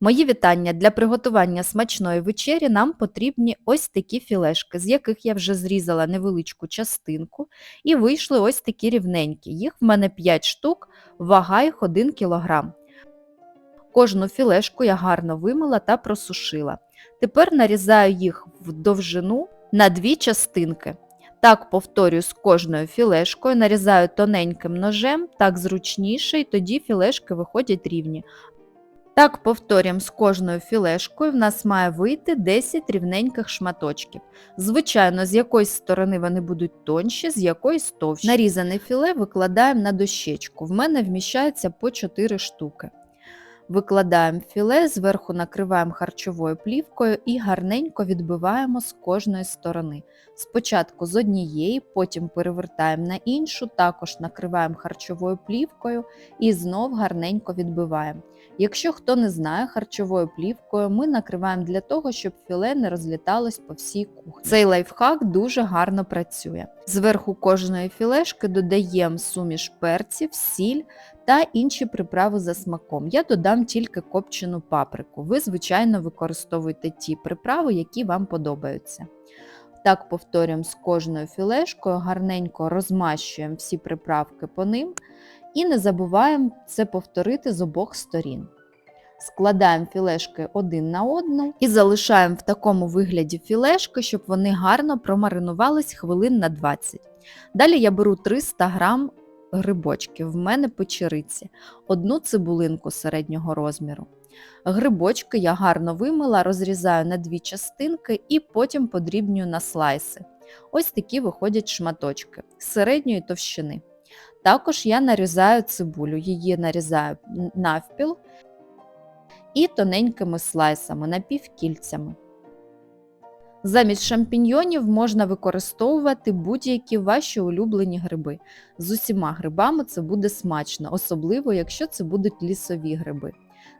Мої вітання для приготування смачної вечері нам потрібні ось такі філешки, з яких я вже зрізала невеличку частинку і вийшли ось такі рівненькі. Їх в мене 5 штук, вага їх 1 кг. Кожну філешку я гарно вимила та просушила. Тепер нарізаю їх в довжину на дві частинки. Так повторюю з кожною філешкою, нарізаю тоненьким ножем, так зручніше, і тоді філешки виходять рівні. Так повторюємо з кожною філешкою, в нас має вийти 10 рівненьких шматочків. Звичайно, з якоїсь сторони вони будуть тонші, з якоїсь товщі. Нарізане філе викладаємо на дощечку. В мене вміщається по 4 штуки. Викладаємо філе, зверху накриваємо харчовою плівкою і гарненько відбиваємо з кожної сторони. Спочатку з однієї, потім перевертаємо на іншу, також накриваємо харчовою плівкою і знов гарненько відбиваємо. Якщо хто не знає, харчовою плівкою ми накриваємо для того, щоб філе не розліталось по всій кухні. Цей лайфхак дуже гарно працює. Зверху кожної філешки додаємо суміш перців, сіль та інші приправи за смаком. Я додам тільки копчену паприку. Ви, звичайно, використовуйте ті приправи, які вам подобаються. Так повторюємо з кожною філешкою, гарненько розмащуємо всі приправки по ним і не забуваємо це повторити з обох сторін. Складаємо філешки один на одну і залишаємо в такому вигляді філешки, щоб вони гарно промаринувались хвилин на 20. Далі я беру 300 г грибочків, в мене печериці, одну цибулинку середнього розміру. Грибочки я гарно вимила, розрізаю на дві частинки і потім подрібнюю на слайси. Ось такі виходять шматочки середньої товщини. Також я нарізаю цибулю, її нарізаю навпіл і тоненькими слайсами, напівкільцями. Замість шампіньйонів можна використовувати будь-які ваші улюблені гриби. З усіма грибами це буде смачно, особливо, якщо це будуть лісові гриби.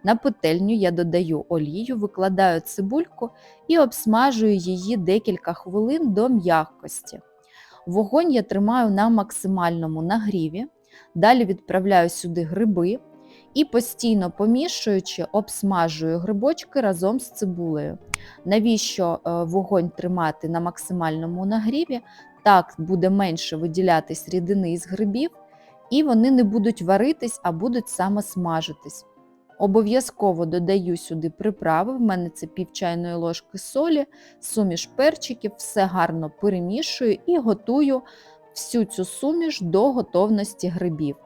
На петельню я додаю олію, викладаю цибульку і обсмажую її декілька хвилин до м'якості. Вогонь я тримаю на максимальному нагріві, далі відправляю сюди гриби і постійно помішуючи, обсмажую грибочки разом з цибулею. Навіщо е, вогонь тримати на максимальному нагріві? Так буде менше виділятись рідини із грибів, і вони не будуть варитись, а будуть саме смажитись. Обов'язково додаю сюди приправи, в мене це пів чайної ложки солі, суміш перчиків, все гарно перемішую і готую всю цю суміш до готовності грибів.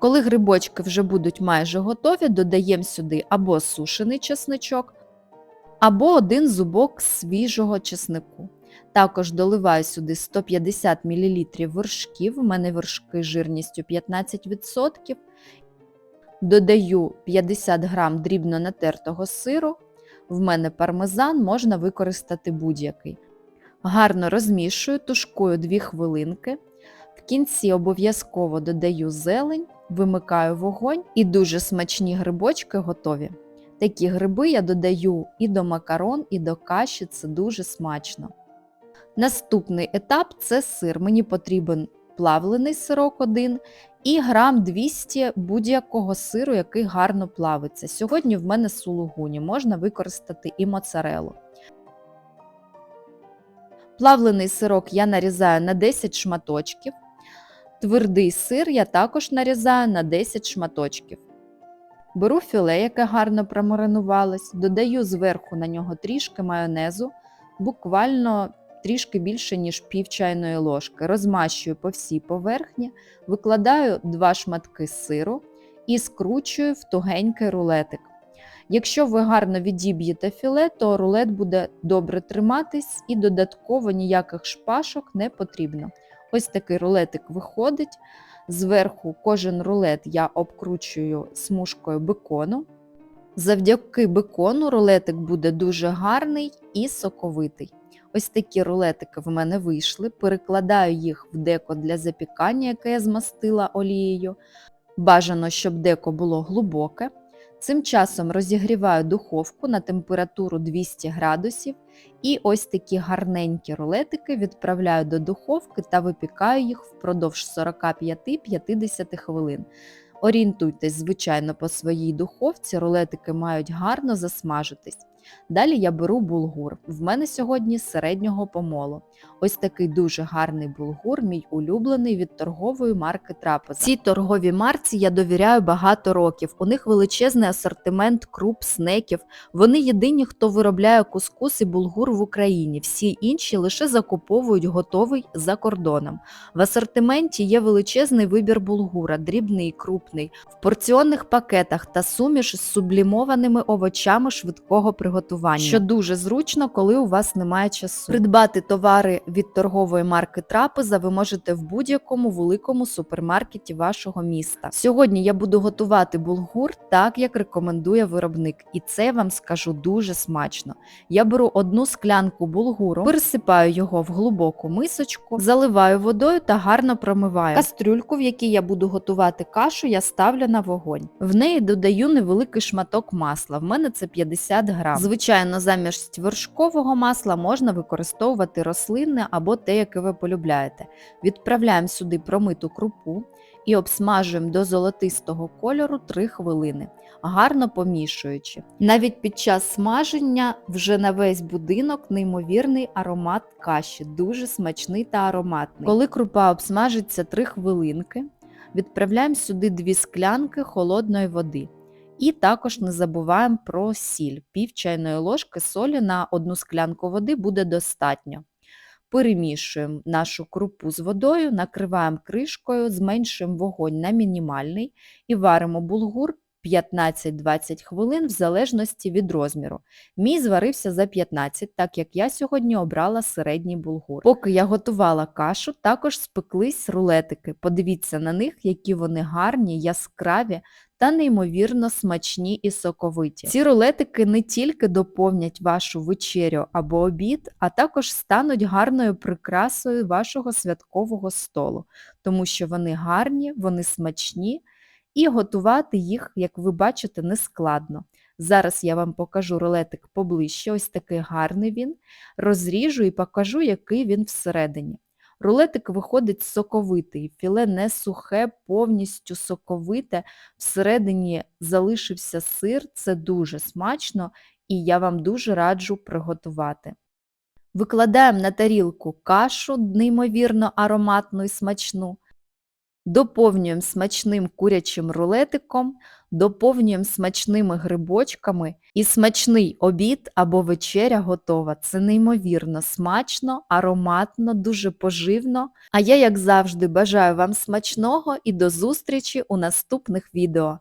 Коли грибочки вже будуть майже готові, додаємо сюди або сушений чесничок, або один зубок свіжого чеснику. Також доливаю сюди 150 мл вершків, у мене вершки жирністю 15%. Додаю 50 г дрібно натертого сиру, в мене пармезан, можна використати будь-який. Гарно розмішую, тушкую 2 хвилинки. В кінці обов'язково додаю зелень, вимикаю вогонь і дуже смачні грибочки готові. Такі гриби я додаю і до макарон, і до каші, це дуже смачно. Наступний етап це сир. Мені потрібен плавлений сирок один і грам 200 будь-якого сиру, який гарно плавиться. Сьогодні в мене сулугуні, можна використати і моцарелу. Плавлений сирок я нарізаю на 10 шматочків. Твердий сир я також нарізаю на 10 шматочків. Беру філе, яке гарно промаринувалось, додаю зверху на нього трішки майонезу, буквально трішки більше, ніж пів чайної ложки. Розмащую по всій поверхні, викладаю два шматки сиру і скручую в тугенький рулетик. Якщо ви гарно відіб'єте філе, то рулет буде добре триматись і додатково ніяких шпашок не потрібно. Ось такий рулетик виходить. Зверху кожен рулет я обкручую смужкою бекону. Завдяки бекону рулетик буде дуже гарний і соковитий. Ось такі рулетики в мене вийшли. Перекладаю їх в деко для запікання, яке я змастила олією. Бажано, щоб деко було глибоке. Цим часом розігріваю духовку на температуру 200 градусів і ось такі гарненькі рулетики відправляю до духовки та випікаю їх впродовж 45-50 хвилин. Орієнтуйтесь, звичайно, по своїй духовці, рулетики мають гарно засмажитись. Далі я беру булгур. В мене сьогодні середнього помолу. Ось такий дуже гарний булгур, мій улюблений від торгової марки Трапеза. Цій торговій марці я довіряю багато років. У них величезний асортимент круп, снеків. Вони єдині, хто виробляє кускус і булгур в Україні. Всі інші лише закуповують готовий за кордоном. В асортименті є величезний вибір булгура, дрібний, і крупний, в порціонних пакетах та суміш з сублімованими овочами швидкого приготування, що дуже зручно, коли у вас немає часу. Придбати товари від торгової марки Трапеза ви можете в будь-якому великому супермаркеті вашого міста. Сьогодні я буду готувати булгур так, як рекомендує виробник, і це я вам скажу дуже смачно. Я беру одну склянку булгуру, пересипаю його в глибоку мисочку, заливаю водою та гарно промиваю. Кастрюльку, в якій я буду готувати кашу, я ставлю на вогонь. В неї додаю невеликий шматок масла. В мене це 50 грам. Звичайно, замість вершкового масла можна використовувати рослинне або те, яке ви полюбляєте. Відправляємо сюди промиту крупу і обсмажуємо до золотистого кольору 3 хвилини, гарно помішуючи. Навіть під час смаження вже на весь будинок неймовірний аромат каші, дуже смачний та ароматний. Коли крупа обсмажиться 3 хвилинки, відправляємо сюди 2 склянки холодної води. І також не забуваємо про сіль. Пів чайної ложки солі на одну склянку води буде достатньо. Перемішуємо нашу крупу з водою, накриваємо кришкою, зменшуємо вогонь на мінімальний і варимо булгур 15-20 хвилин в залежності від розміру. Мій зварився за 15, так як я сьогодні обрала середній булгур. Поки я готувала кашу, також спеклись рулетики. Подивіться на них, які вони гарні, яскраві та неймовірно смачні і соковиті. Ці рулетики не тільки доповнять вашу вечерю або обід, а також стануть гарною прикрасою вашого святкового столу, тому що вони гарні, вони смачні і готувати їх, як ви бачите, не складно. Зараз я вам покажу рулетик поближче, ось такий гарний він, розріжу і покажу, який він всередині. Рулетик виходить соковитий, філе не сухе, повністю соковите, всередині залишився сир, це дуже смачно і я вам дуже раджу приготувати. Викладаємо на тарілку кашу, неймовірно ароматну і смачну, доповнюємо смачним курячим рулетиком, доповнюємо смачними грибочками і смачний обід або вечеря готова. Це неймовірно смачно, ароматно, дуже поживно. А я, як завжди, бажаю вам смачного і до зустрічі у наступних відео.